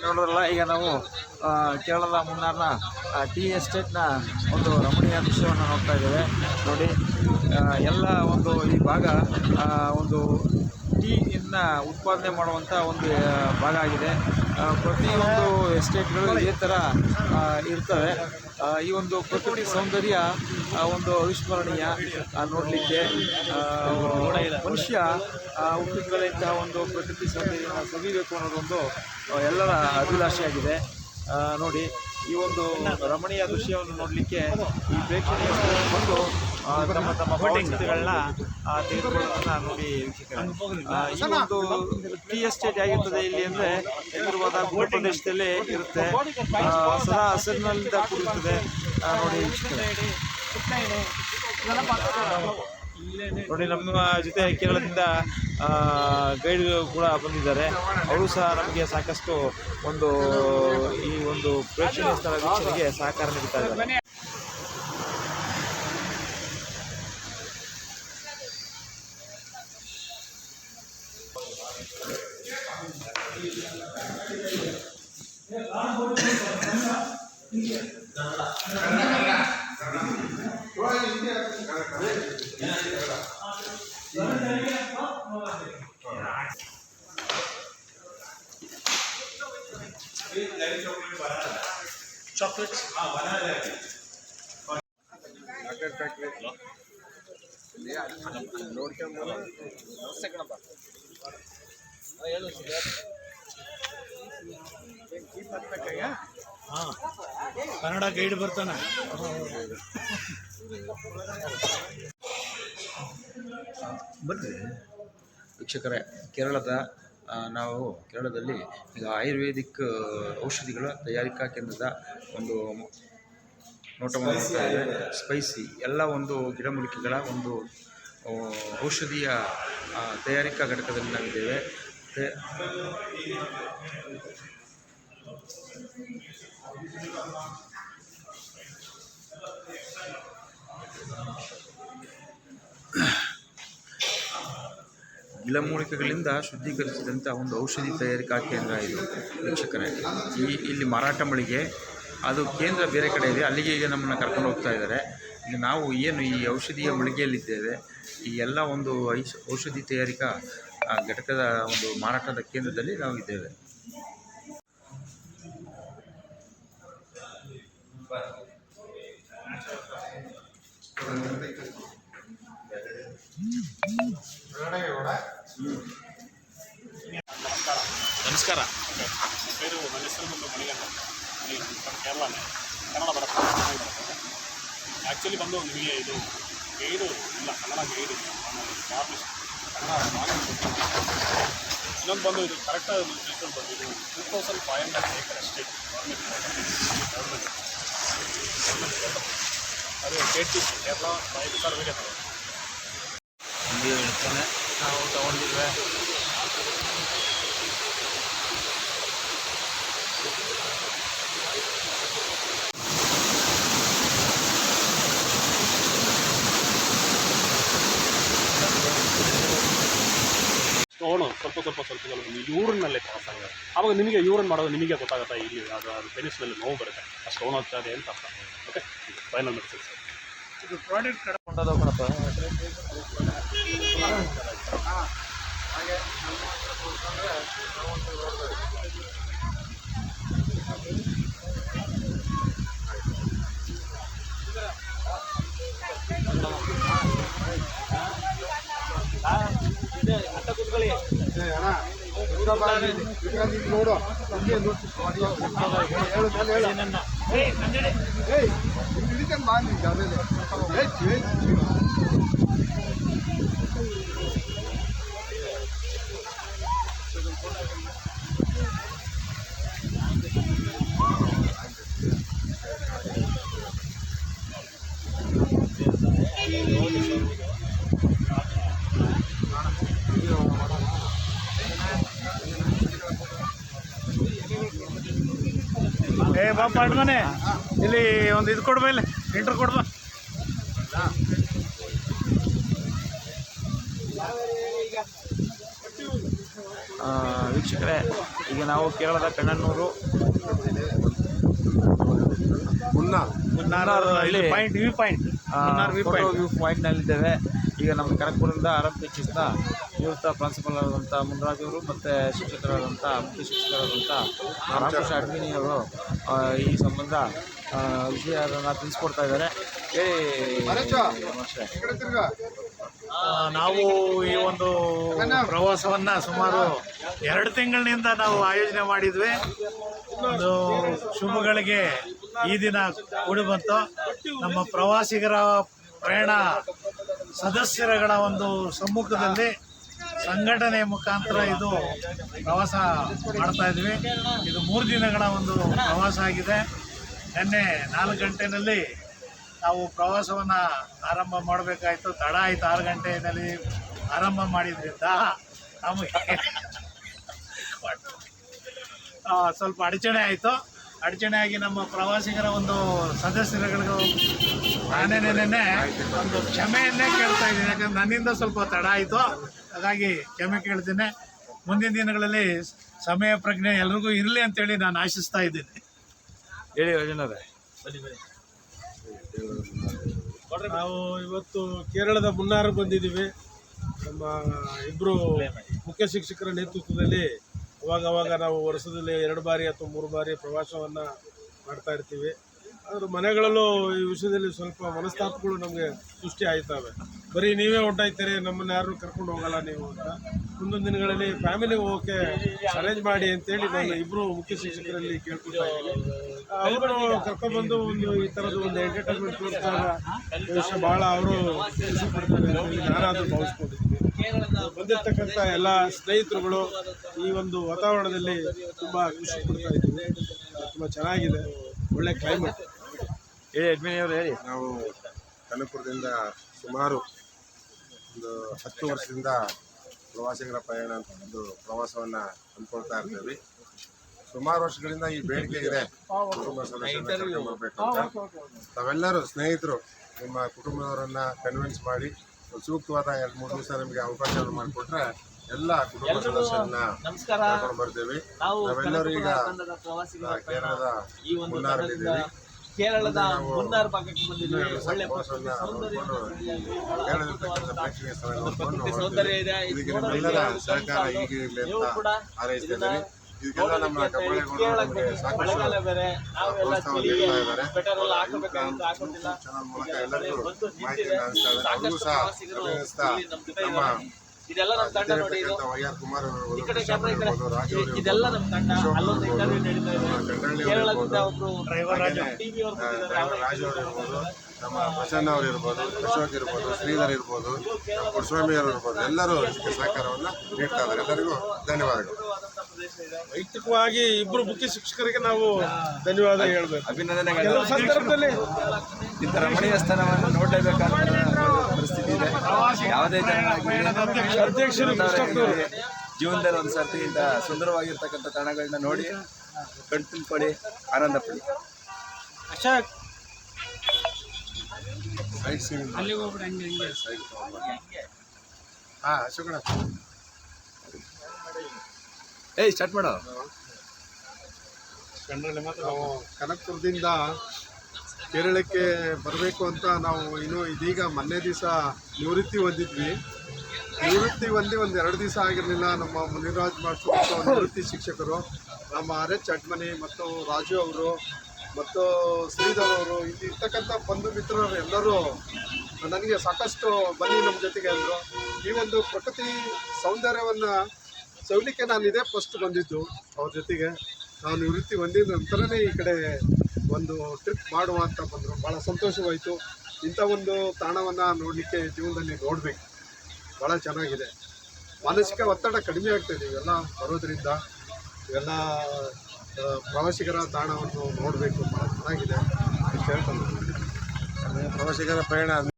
ನೋಡಿದ್ರಲ್ಲ, ಈಗ ನಾವು ಕೇರಳದ ಮುನ್ನಾರ್ನ ಟೀ ಎಸ್ಟೇಟ್ನ ಒಂದು ರಮಣೀಯ ದೃಶ್ಯವನ್ನು ನೋಡ್ತಾ ಇದ್ದೇವೆ. ನೋಡಿ ಎಲ್ಲ ಒಂದು ಈ ಭಾಗ ಒಂದು ಟೀನ ಉತ್ಪಾದನೆ ಮಾಡುವಂಥ ಒಂದು ಭಾಗ ಆಗಿದೆ. ಪ್ರತಿಯೊಂದು ಎಸ್ಟೇಟ್ಗಳು ಇದೇ ಥರ ಇರ್ತವೆ. ಈ ಒಂದು ಪ್ರಕೃತಿ ಸೌಂದರ್ಯ ಒಂದು ಅವಿಸ್ಮರಣೀಯ ನೋಡಲಿಕ್ಕೆ ಮನುಷ್ಯ ಇಂತಹ ಒಂದು ಪ್ರಕೃತಿ ಸೌಂದರ್ಯನ ಸವಿಬೇಕು ಅನ್ನೋದೊಂದು ಎಲ್ಲರ ಅಭಿಲಾಷೆಯಾಗಿದೆ. ನೋಡಿ, ಈ ಒಂದು ರಮಣೀಯ ದೃಶ್ಯವನ್ನು ನೋಡಲಿಕ್ಕೆ ಈ ಪ್ರೇಕ್ಷಣೀಯ ಬಂದು ತಮ್ಮ ತಮ್ಮ ಭಾವಚಿತ್ರಗಳನ್ನ ತೆಗೆದುಕೊಳ್ಳೋದನ್ನ ನೋಡಿ ವೀಕ್ಷಕರೇ. ಒಂದು ಟೀ ಎಸ್ಟೇಟ್ ಆಗಿರ್ತದೆ ಇಲ್ಲಿ ಅಂದರೆ ಎದುರುವಾದ ಭೂ ಪ್ರದೇಶದಲ್ಲಿ ಇರುತ್ತೆ ಸದಾ ಹಸಿರಿನಲ್ಲಿದ್ದ ಕೂಡಿರ್ತದೆ ಆ, ನೋಡಿ. ನೋಡಿ ನಮ್ಮ ಜೊತೆ ಕೇರಳದಿಂದ ಗೈಡ್ ಕೂಡ ಬಂದಿದ್ದಾರೆ ಅವರು ಸಹ ನಮಗೆ ಸಾಕಷ್ಟು ಒಂದು ಈ ಒಂದು ಪ್ರೇಕ್ಷಣೀಯ ಸ್ಥಳ ವೀಕ್ಷಣೆಗೆ ಸಹಕಾರ ನೀಡ್ತಾ ಇದ್ದಾರೆ chocolates. Butter factory. Yeah, I'm, I'm not sure. Kannada guide ಬರ್ತಾನೆ. ಬರ್ರಿ. ವೀಕ್ಷಕರೇ, ಕೇರಳದ ನಾವು ಕೇರಳದಲ್ಲಿ ಈಗ ಆಯುರ್ವೇದಿಕ್ ಔಷಧಿಗಳ ತಯಾರಿಕಾ ಕೇಂದ್ರದ ಒಂದು ನೋಟವನ್ನು ನೋಡ್ತಾ ಸ್ಪೈಸಿ ಎಲ್ಲ ಒಂದು ಗಿಡಮೂಲಿಕೆಗಳ ಒಂದು ಔಷಧಿಯ ತಯಾರಿಕಾ ಘಟಕದಲ್ಲಿ ನಾವಿದ್ದೇವೆ. ಮತ್ತೆ ಗಿಡಮೂಲಿಕೆಗಳಿಂದ ಶುದ್ಧೀಕರಿಸಿದಂಥ ಒಂದು ಔಷಧಿ ತಯಾರಿಕಾ ಕೇಂದ್ರ ಇದು, ವೀಕ್ಷಕರೇ. ಈ ಇಲ್ಲಿ ಮಾರಾಟ ಮಳಿಗೆ ಅದು ಕೇಂದ್ರ ಬೇರೆ ಕಡೆ ಇದೆ, ಅಲ್ಲಿಗೆ ಈಗ ನಮ್ಮನ್ನು ಕರ್ಕೊಂಡು ಹೋಗ್ತಾ ಇದ್ದಾರೆ. ಈಗ ನಾವು ಏನು ಈ ಔಷಧಿಯ ಮಳಿಗೆಯಲ್ಲಿದ್ದೇವೆ, ಈ ಎಲ್ಲ ಒಂದು ಐಸ್ ಔಷಧಿ ತಯಾರಿಕಾ ಆ ಘಟಕದ ಒಂದು ಮಾರಾಟದ ಕೇಂದ್ರದಲ್ಲಿ ನಾವು ಇದ್ದೇವೆ. ನಮಸ್ಕಾರ. ನನ್ನ ಹೆಸರು ಕನ್ನಡ ಬರುತ್ತೆ ಆ್ಯಕ್ಚುಲಿ ಬಂದು ನಿಮಗೆ ಇದು ಗೈಡು ಇಲ್ಲ, ಕನ್ನಡ ಗೈಡು. ನಾನು ಇನ್ನೊಂದು ಬಂದು ಇದು ಕರೆಕ್ಟಾಗಿ ತಿಳ್ಕೊಂಡು ಬಂದು ಇದು two thousand five hundred acre ಅಷ್ಟೇ ಗೌರ್ಮೆಂಟ್ ಅದು ಕೆ ಟಿ ಸಿ ಕೇರಳ ಸರ್ವೆಗೆ ನಾವು ತಗೊಂಡಿದ್ವಿ. ಸ್ಟೋನು ಸ್ವಲ್ಪ ಸ್ವಲ್ಪ ಸ್ವಲ್ಪ ಸ್ವಲ್ಪ ಯೂರಿನಲ್ಲೇ ಪಾಸ್ ಆಗಿದೆ ಆವಾಗ ನಿಮಗೆ ಯೂರಿನ್ ಮಾಡೋದು ನಿಮಗೆ ಗೊತ್ತಾಗುತ್ತೆ ಇಲ್ಲಿ? ಅದು ಅದು ಪೆನಿಸ್ನಲ್ಲಿ ನೋವು ಬರುತ್ತೆ. ಅಷ್ಟು ಸ್ಟೋನ್ ಆಗ್ತದೆ ಅಂತ ಅರ್ಥ. ಓಕೆ ಫೈನಲ್ ಮೆಡಿಸಿನ್ಸ್ ಇದು ಪ್ರಾಡಕ್ಟ್ ಕಡ್ಕೊಂಡದ ಕಣಪ್ಪ. ಹಾಗೆ ನಮ್ಮ ಹತ್ರ ತೋರ್ಸ್ಕೊಂಡ್ರೆ ನಾವೊಂದು ನೋಡ್ಬೋದು. ಏ ಇಲ್ಲಿ ಒಂದು ಇದು ಕೊಡ್ಬ ಇಲ್ಲಿ ಇಂಟ್ರ್ ಕೊಡ್ಬ. ವೀಕ್ಷಕರೇ ಈಗ ನಾವು ಕೇರಳದ ಕಣ್ಣನ್ನೂರು ಮುನ್ನಾರ್. ಇಲ್ಲಿ point view point Munnar view point view ಪಾಯಿಂಟ್ನಲ್ಲಿದ್ದೇವೆ ಈಗ ನಮ್ಮ ಕನಕಪುರದಿಂದ ಆರಂಭ ಟೀಚರ್ಸ್ನ ನಿವೃತ್ತ ಪ್ರಿನ್ಸಿಪಲ್ ಆದಂಥ ಮುನ್ರಾಜವರು ಮತ್ತು ಶಿಕ್ಷಕರಾದಂಥ ಮುಖ್ಯ ಶಿಕ್ಷಕರಾದಂಥ ರಾಮಕೃಷ್ಣ ಅಡ್ಮಿನಿ ಅವರು ಈ ಸಂಬಂಧ ವಿಷಯ ವಿಷಯನ ತಿಳಿಸ್ಕೊಡ್ತಾ ಇದ್ದಾರೆ. ಹೇಳಿ ನಾವು ಈ ಒಂದು ಪ್ರವಾಸವನ್ನ ಸುಮಾರು ಎರಡು ತಿಂಗಳಿನಿಂದ ನಾವು ಆಯೋಜನೆ ಮಾಡಿದ್ವಿ. ಒಂದು ಶುಭಗಳಿಗೆ ಈ ದಿನ ಕೂಡಿ ಬಂತು. ನಮ್ಮ ಪ್ರವಾಸಿಗರ ಪ್ರಯಾಣ ಸದಸ್ಯರುಗಳ ಒಂದು ಸಮ್ಮುಖದಲ್ಲಿ ಸಂಘಟನೆ ಮುಖಾಂತರ ಇದು ಪ್ರವಾಸ ಮಾಡ್ತಾ ಇದ್ವಿ. ಇದು ಮೂರು ದಿನಗಳ ಒಂದು ಪ್ರವಾಸ ಆಗಿದೆ. ನಿನ್ನೆ ನಾಲ್ಕು ಗಂಟೆನಲ್ಲಿ ನಾವು ಪ್ರವಾಸವನ್ನು ಆರಂಭ ಮಾಡಬೇಕಾಯ್ತು. ತಡ ಆಯಿತು. ಆರು ಗಂಟೆಯಲ್ಲಿ ಆರಂಭ ಮಾಡಿದ್ರಿಂದ ನಮಗೆ. ಸ್ವಲ್ಪ ಅಡಚಣೆ ಆಯಿತು. ಅಡಚಣೆ ಆಗಿ ನಮ್ಮ ಪ್ರವಾಸಿಗರ ಒಂದು ಸದಸ್ಯರುಗಳಿಗೂ ನಾನೇನೇನೆ ಒಂದು ಕ್ಷಮೆಯನ್ನೇ ಕೇಳ್ತಾ ಇದ್ದೀನಿ. ಯಾಕಂದ್ರೆ ನನ್ನಿಂದ ಸ್ವಲ್ಪ ತಡ ಆಯಿತು. ಹಾಗಾಗಿ ಕ್ಷಮೆ ಕೇಳ್ತೀನಿ. ಮುಂದಿನ ದಿನಗಳಲ್ಲಿ ಸಮಯ ಪ್ರಜ್ಞೆ ಎಲ್ರಿಗೂ ಇರಲಿ ಅಂತೇಳಿ ನಾನು ಆಶಿಸ್ತಾ ಇದ್ದೀನಿ. ಹೇಳಿ ಯೋಜನರೇ ನಾವು ಇವತ್ತು ಕೇರಳದ ಮುನ್ನಾರ್ ಬಂದಿದ್ದೀವಿ. ನಮ್ಮ ಇಬ್ಬರು ಮುಖ್ಯ ಶಿಕ್ಷಕರ ನೇತೃತ್ವದಲ್ಲಿ ಅವಾಗ ಅವಾಗ ನಾವು ವರ್ಷದಲ್ಲಿ ಎರಡು ಬಾರಿ ಅಥವಾ ಮೂರು ಬಾರಿ ಪ್ರವಾಸವನ್ನು ಮಾಡ್ತಾ ಇರ್ತೀವಿ. ಆದರೂ ಮನೆಗಳಲ್ಲೂ ಈ ವಿಷಯದಲ್ಲಿ ಸ್ವಲ್ಪ ಮನಸ್ತಾಪಗಳು ನಮಗೆ ಸೃಷ್ಟಿ ಆಯ್ತವೆ. ಬರೀ ನೀವೇ ಹೊಂಟಾಯ್ತೀರಿ ನಮ್ಮನ್ನ ಯಾರು ಕರ್ಕೊಂಡು ಹೋಗಲ್ಲ ನೀವು ಅಂತ. ಮುಂದೊಂದು ದಿನಗಳಲ್ಲಿ ಫ್ಯಾಮಿಲಿ ಹೋಗೋಕೆ ಅರೇಂಜ್ ಮಾಡಿ ಅಂತೇಳಿ ನಾನು ಇಬ್ಬರು ಮುಖ್ಯ ಶಿಕ್ಷಕರಲ್ಲಿ ಕೇಳ್ಕೊಳ್ತಾ ಇದ್ದೀನಿ. ಅವರು ಕರ್ಕೊಂಡ್ಬಂದು ಒಂದು ಈ ಥರದ ಒಂದು ಎಂಟರ್ಟೈನ್ಮೆಂಟ್ ಕೊಡ್ತಾರೆ ಭಾಳ ಅವರು ಖುಷಿ ಪಡ್ತಾರೆ ಅಂತೇಳಿ ನಾನಾದರೂ ಭಾವಿಸ್ಕೊಂಡಿದ್ದೀನಿ. ಬಂದಿರ್ತಕ್ಕಂಥ ಎಲ್ಲ ಸ್ನೇಹಿತರುಗಳು ಈ ಒಂದು ವಾತಾವರಣದಲ್ಲಿ ತುಂಬ ಖುಷಿ ಪಡ್ತಾ ಇದ್ದೀವಿ. ತುಂಬ ಚೆನ್ನಾಗಿದೆ. ಒಳ್ಳೆ ಕ್ಲೈಮೇಟ್ ಹೇಳಿ ಅಡ್ಮಿನಿ ಅವರು ಹೇಳಿ. ನಾವು ಕನಕಪುರದಿಂದ ಸುಮಾರು ಒಂದು ಹತ್ತು ವರ್ಷದಿಂದ ಪ್ರವಾಸಿಗರ ಪ್ರಯಾಣ ಅಂತ ಒಂದು ಪ್ರವಾಸವನ್ನು ಹಮ್ಮಿಕೊಳ್ತಾ ಇರ್ತೀವಿ ಸುಮಾರು ವರ್ಷಗಳಿಂದ ಈ ಬೇಡಿಕೆ ಇದೆ ಕುಟುಂಬ ಸದಸ್ಯರು ಬರಬೇಕು ಬರ್ಬೇಕು ಅಂತ. ತಾವೆಲ್ಲರೂ ಸ್ನೇಹಿತರು ನಿಮ್ಮ ಕುಟುಂಬದವರನ್ನ ಕನ್ವಿನ್ಸ್ ಮಾಡಿ ಸೂಕ್ತವಾದ ಎರಡು ಮೂರು ದಿವಸ ನಮಗೆ ಅವಕಾಶವನ್ನು ಮಾಡಿಕೊಟ್ರೆ ಎಲ್ಲ ಕುಟುಂಬ ಸದಸ್ಯರನ್ನ ನಮಸ್ಕಾರ. ಕರ್ಕೊಂಡು ಬರ್ತೀವಿ. ನಾವು ನಾವೆಲ್ಲರೂ ಈಗ ಕೇರಳದ ಈ ಒಂದು ಮುನ್ನಾರಲ್ಲಿದ್ದೀವಿ ಕೇರಳದ ಮುನ್ನಾರ್ ಭಾಗಕ್ಕೆ ಬಂದಿದ್ದೀವಿ. ಒಳ್ಳೆ ಕೇರಳದಲ್ಲಿರ್ತಕ್ಕಂಥ ಪ್ರೇಕ್ಷಣೀಯ ನೋಡ್ಕೊಂಡು ಸೌಂದರ್ಯ ಇದೆ. ಇದು ಇದಕ್ಕೆ ನಮ್ಮೆಲ್ಲರ ಸಹಕಾರ. ಹೀಗೆ ಇರಲಿ ನೀವು ಅಂತ ಹಾರೈಸ್ತಾ ಇದ್ದೀವಿ. ಇದಕ್ಕೆಲ್ಲ ನಮ್ಮ ಬಂದಿದ್ದೀವಿ. ಸಾಕಷ್ಟು ಮಳೆಗಾಲ ಬೇರೆ ಪ್ರೋತ್ಸಾಹ ಇದ್ದಾರೆ. ಸ್ವೆಟರ್ ಎಲ್ಲ ಹಾಕಬೇಕಾಗಿತ್ತು ಹಾಕೊಂಡಿಲ್ಲ ಚಾನಲ್ ಮೂಲಕ ಎಲ್ಲರಿಗೂ ಬಂದು ಮಾಹಿತಿಯನ್ನು ಹಂಚ್ತಾ ಇದ್ದಾರೆ ಅವ್ರಿಗೂ ಸಹ ಪ್ರವಾಸಿಗರು ನಮ್ಮ ಕುಮಾರ್ ಅವರು ರಾಜು ಅವರು ರಾಜು ಅವರು ಇರ್ಬೋದು ಪ್ರಸನ್ನ ಅವರು ಇರ್ಬೋದು ಅಶೋಕ್ ಇರ್ಬೋದು ಶ್ರೀಧರ್ ಇರ್ಬೋದು ಕುರುಸ್ವಾಮಿ ಅವರು ಇರ್ಬೋದು ಎಲ್ಲರೂ ಇದಕ್ಕೆ ಸಹಕಾರವನ್ನು ನೀಡ್ತಾ ಇದ್ದಾರೆ. ಎಲ್ಲರಿಗೂ ಧನ್ಯವಾದಗಳು. ವೈಯಕ್ತಿಕವಾಗಿ ಇಬ್ರು ಮುಖ್ಯ ಶಿಕ್ಷಕರಿಗೆ ನಾವು ಧನ್ಯವಾದ ಹೇಳ್ಬೇಕು. ಅಭಿನಂದನೆಗಳು. ಕೆಲವು ಸಂದರ್ಭದಲ್ಲಿ ಇಂಥ ರಮಣೀಯ ಸ್ಥಾನವನ್ನು ನೋಡಲೇಬೇಕಾದ ಪರಿಸ್ಥಿತಿ ಇದೆ. ಯಾವುದೇ ಅಧ್ಯಕ್ಷರು ಜೀವನದಲ್ಲಿ ಒಂದು ಸರ್ತಿ ಇಂಥ ಸುಂದರವಾಗಿರ್ತಕ್ಕಂಥ ತಾಣಗಳನ್ನ ನೋಡಿ ಕಣ್ ಆನಂದ ಪಡಿ. ಅಶಾಕ್. ಹಾಂ ಅಶೋಕಣ್ಣ. ಏಯ್ ಸ್ಟಾರ್ಟ್ ಮಾಡೋ. ನಾವು ಕನಕಪುರದಿಂದ ಕೇರಳಕ್ಕೆ ಬರಬೇಕು ಅಂತ ನಾವು ಇನ್ನು ಇದೀಗ ಮೊನ್ನೆ ದಿವಸ ನಿವೃತ್ತಿ ಹೊಂದಿದ್ವಿ. ನಿವೃತ್ತಿ ಹೊಂದಿ ಒಂದು ಎರಡು ದಿವಸ ಆಗಿರಲಿಲ್ಲ. ನಮ್ಮ ಮುನಿರಾಜ್ ಮತ್ತು ನಿವೃತ್ತಿ ಶಿಕ್ಷಕರು, ನಮ್ಮ ಆರ್ ಎಚ್ ಅಡ್ಮನಿ ಮತ್ತು ರಾಜು ಅವರು ಮತ್ತು ಶ್ರೀಧರ್ ಅವರು, ಇಲ್ಲಿ ಇರ್ತಕ್ಕಂಥ ಬಂಧು ಮಿತ್ರರು ಎಲ್ಲರೂ ನನಗೆ ಸಾಕಷ್ಟು ಬನ್ನಿ ನಮ್ಮ ಜೊತೆಗೆ ಅಂದರು. ಈ ಒಂದು ಪ್ರಕೃತಿ ಸೌಂದರ್ಯವನ್ನು ಸೌಲಿಕ್ಕೆ ನಾನು ಇದೇ ಫಸ್ಟ್ ಬಂದಿದ್ದು. ಅವ್ರ ಜೊತೆಗೆ ನಾನು ನಿವೃತ್ತಿ ಹೊಂದಿದ ನಂತರನೇ ಈ ಕಡೆ ಒಂದು ಟ್ರಿಪ್ ಮಾಡುವ ಅಂತ ಬಂದರು. ಭಾಳ ಸಂತೋಷವಾಯಿತು. ಇಂಥ ಒಂದು ತಾಣವನ್ನು ನೋಡಲಿಕ್ಕೆ ಜೀವನದಲ್ಲಿ ನೋಡಬೇಕು. ಭಾಳ ಚೆನ್ನಾಗಿದೆ. ಮಾನಸಿಕ ಒತ್ತಡ ಕಡಿಮೆ ಆಗ್ತಾಯಿದೆ ಇವೆಲ್ಲ ಬರೋದರಿಂದ. ಇವೆಲ್ಲ ಪ್ರವಾಸಿಗರ ತಾಣವನ್ನು ನೋಡಬೇಕು. ಭಾಳ ಚೆನ್ನಾಗಿದೆ ಹೇಳ್ಕೊಂಡು ಪ್ರವಾಸಿಗರ ಪಯಣ